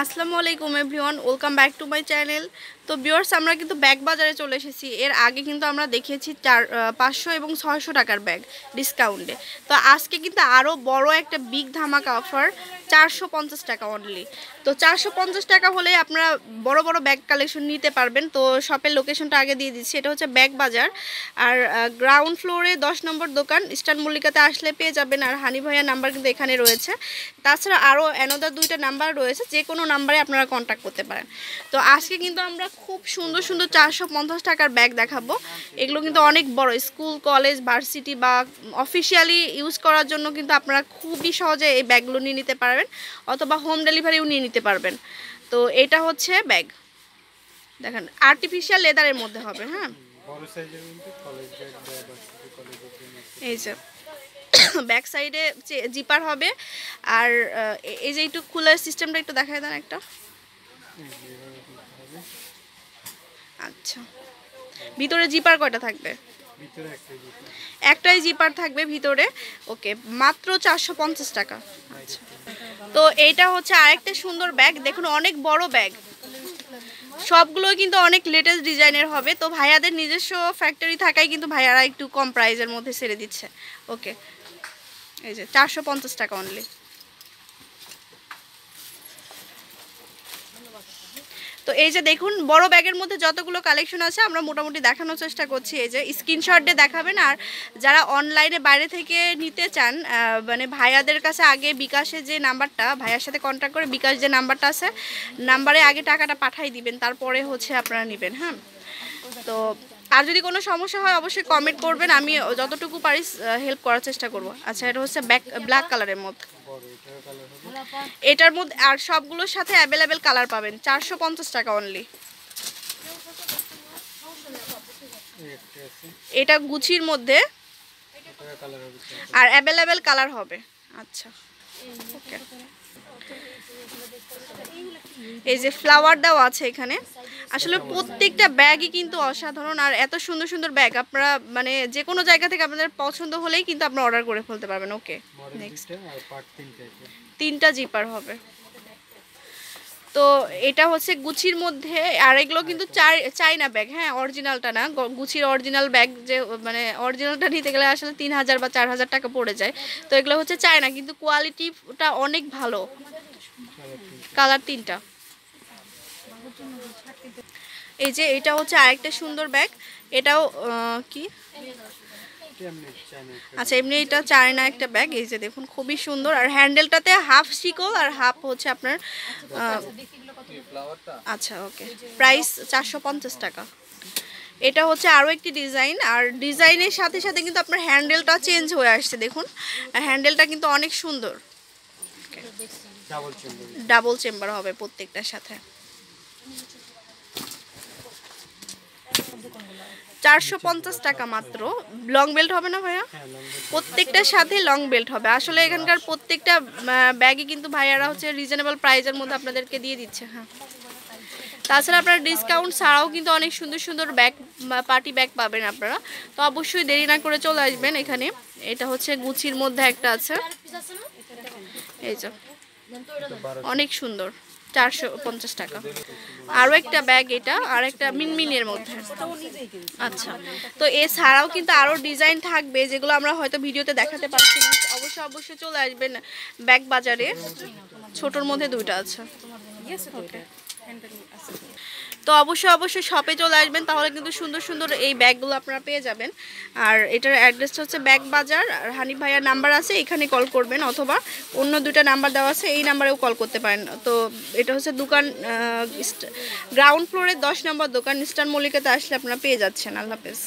আসসালামু আলাইকুম everyone, welcome back to my channel. তো বিয়ার্স আমরা কিন্তু ব্যাগ বাজারে চলে এসেছি। এর আগে কিন্তু আমরা দেখিয়েছি চার পাঁচশো এবং ছয়শো টাকার ব্যাগ ডিসকাউন্টে তো আজকে কিন্তু আরও বড় একটা বিগ ধামাকা অফার চারশো পঞ্চাশ টাকা অনলি তো চারশো পঞ্চাশ টাকা হলে আপনারা বড় বড় ব্যাগ কালেকশন নিতে পারবেন। তো শপের লোকেশনটা আগে দিয়ে দিচ্ছি। এটা হচ্ছে ব্যাগ বাজার। আর গ্রাউন্ড ফ্লোরে দশ নম্বর দোকান, ইস্টার্ন মল্লিকাতে আসলে পেয়ে যাবেন। আর হানি ভাইয়ার নাম্বার কিন্তু এখানে রয়েছে। তাছাড়া আরও অ্যানোদার দুইটা নাম্বার রয়েছে। যে কোনো নাম্বারে আপনারা কন্ট্যাক্ট করতে পারেন। তো আজকে কিন্তু আমরা খুব সুন্দর সুন্দর চারশো পঞ্চাশ টাকার ব্যাগ দেখাবো। এগুলো কিন্তু অনেক বড়। স্কুল কলেজ ভার্সিটি বা অফিসিয়ালি ইউজ করার জন্য কিন্তু আপনারা খুবই সহজে এই ব্যাগগুলো নিয়ে নিতে পারবেন। অথবা হোম ডেলিভারিও নিয়ে নিতে পারবেন। তো এটা হচ্ছে ব্যাগ দেখেন আর্টিফিশিয়াল লেদারের মধ্যে হবে হ্যাঁ? এই যে। ব্যাক সাইডে জিপার হবে। আর এই যে একটু কুলার সিস্টেমটা একটু দেখায় দেন একটা। আচ্ছা। ভিতরে জিপার কয়টা থাকবে? একটাই জিপার থাকবে ভিতরে। ওকে মাত্র চারশো পঞ্চাশ টাকা। আচ্ছা। তো এইটা হচ্ছে আরেকটা সুন্দর ব্যাগ। দেখুন অনেক বড় ব্যাগ। সবগুলো কিন্তু অনেক লেটেস্ট ডিজাইনের হবে। তো ভাইয়াদের নিজস্ব ফ্যাক্টরি থাকায় কিন্তু ভাইয়ারা একটু কম প্রাইজের মধ্যে ছেড়ে দিচ্ছে। ওকে এই যে, চারশো পঞ্চাশ টাকা অনলি তো এই যে দেখুন, বড় ব্যাগের মধ্যে যতগুলো কালেকশন আছে, আমরা মোটামুটি দেখানোর চেষ্টা করছি। এই যে স্ক্রিনশট দেখাবেন। আর যারা অনলাইনে বাইরে থেকে নিতে চান মানে ভাইয়াদের কাছে আগে বিকাশে যে নাম্বারটা, ভাইয়ার সাথে কন্ট্যাক্ট করে বিকাশ যে নাম্বারটা আছে, নাম্বারে আগে টাকাটা পাঠাই দিবেন। তারপরে হচ্ছে আপনারা নেবেন হ্যাঁ? তো আর যদি কোনো সমস্যা হয়, অবশ্যই কমেন্ট করবেন। আমি যতটুকু পারি হেল্প করার চেষ্টা করব। আচ্ছা এটা হচ্ছে ব্যাক ব্ল্যাক কালারের মধ্যে। এটার মধ্যে, আর সবগুলোর সাথে অ্যাভেলেবেল কালার পাবেন। চারশো পঞ্চাশ টাকা অনলি এটা গুচির মধ্যে। আর অ্যাভেলেবেল কালার হবে। আচ্ছা। ওকে এই যে ফ্লাওয়ার দেওয়া আছে এখানে। আসলে প্রত্যেকটা ব্যাগই কিন্তু অসাধারণ আর এত সুন্দর সুন্দর ব্যাগ আপনারা মানে যে কোনো জায়গা থেকে আপনাদের পছন্দ হলেই কিন্তু আপনারা অর্ডার করে ফেলতে পারবেন। ওকে নেক্সট তিনটা জিপার হবে। তো এটা হচ্ছে গুচির মধ্যে আর এগুলো কিন্তু চাই চাইনা ব্যাগ। হ্যাঁ অরিজিনালটা না। গুচির অরিজিনাল ব্যাগ যে মানে অরিজিনালটা নিতে গেলে আসলে তিন হাজার বা চার হাজার টাকা পড়ে যায়। তো এগুলো হচ্ছে চায়না কিন্তু কোয়ালিটিটা অনেক ভালো। কালার তিনটা। এই যে এটা হচ্ছে আরেকটা সুন্দর ব্যাগ। এটাও কি? আচ্ছা এমনি এটা চায়না একটা ব্যাগ। এই যে দেখুন, খুবই সুন্দর। আর হ্যান্ডেলটাতে হাফ শিকল আর হাফ হচ্ছে আপনার আচ্ছা ওকে। প্রাইস চারশো পঞ্চাশ টাকা। এটা হচ্ছে আরও একটি ডিজাইন। আর ডিজাইনের সাথে সাথে কিন্তু আপনার হ্যান্ডেলটা চেঞ্জ হয়ে আসছে, দেখুন। হ্যান্ডেলটা কিন্তু অনেক সুন্দর। ডাবল চেম্বার হবে প্রত্যেকটার সাথে। চারশো পঞ্চাশ টাকা মাত্র। লং বেল্ট হবে না ভাইয়া? হ্যাঁ প্রত্যেকটার সাথে লং বেল্ট হবে। আসলে এখানকার প্রত্যেকটা ব্যাগই কিন্তু ভাইয়ারা হচ্ছে রিজনেবল প্রাইজের মধ্যে আপনাদেরকে দিয়ে দিচ্ছে হ্যাঁ। তাছাড়া আপনারা ডিসকাউন্ট ছাড়াও কিন্তু অনেক সুন্দর সুন্দর ব্যাগ পার্টি ব্যাগ পাবেন আপনারা। তো অবশ্যই দেরি না করে চলে আসবেন এখানে। এটা হচ্ছে গুচির মধ্যে একটা আছে। এই যে। অনেক সুন্দর চারশো পঞ্চাশ টাকা। আরও একটা ব্যাগ এটা আর একটা মিনমিনের মধ্যে। আচ্ছা তো এছাড়াও কিন্তু আরও ডিজাইন থাকবে যেগুলো আমরা হয়তো ভিডিওতে দেখাতে পারছি না। অবশ্যই অবশ্যই চলে আসবেন ব্যাগ বাজারে। ছোটোর মধ্যে দুইটা আছে। Okay. তো অবশ্যই অবশ্যই শপে চলে আসবেন, তাহলে কিন্তু সুন্দর সুন্দর এই ব্যাগগুলো আপনারা পেয়ে যাবেন। আর এটার অ্যাড্রেসটা হচ্ছে ব্যাগ বাজার, আর হানিফ ভাইয়ার নাম্বার আছে, এখানে কল করবেন, অথবা অন্য দুটা নাম্বার দেওয়া আছে, এই নাম্বারেও কল করতে পারেন। তো এটা হচ্ছে দোকান গ্রাউন্ড ফ্লোরের দশ নম্বর দোকান ইস্টার মল্লিকাতে আসলে আপনারা পেয়ে যাচ্ছেন, আল্লাহ হাফেজ।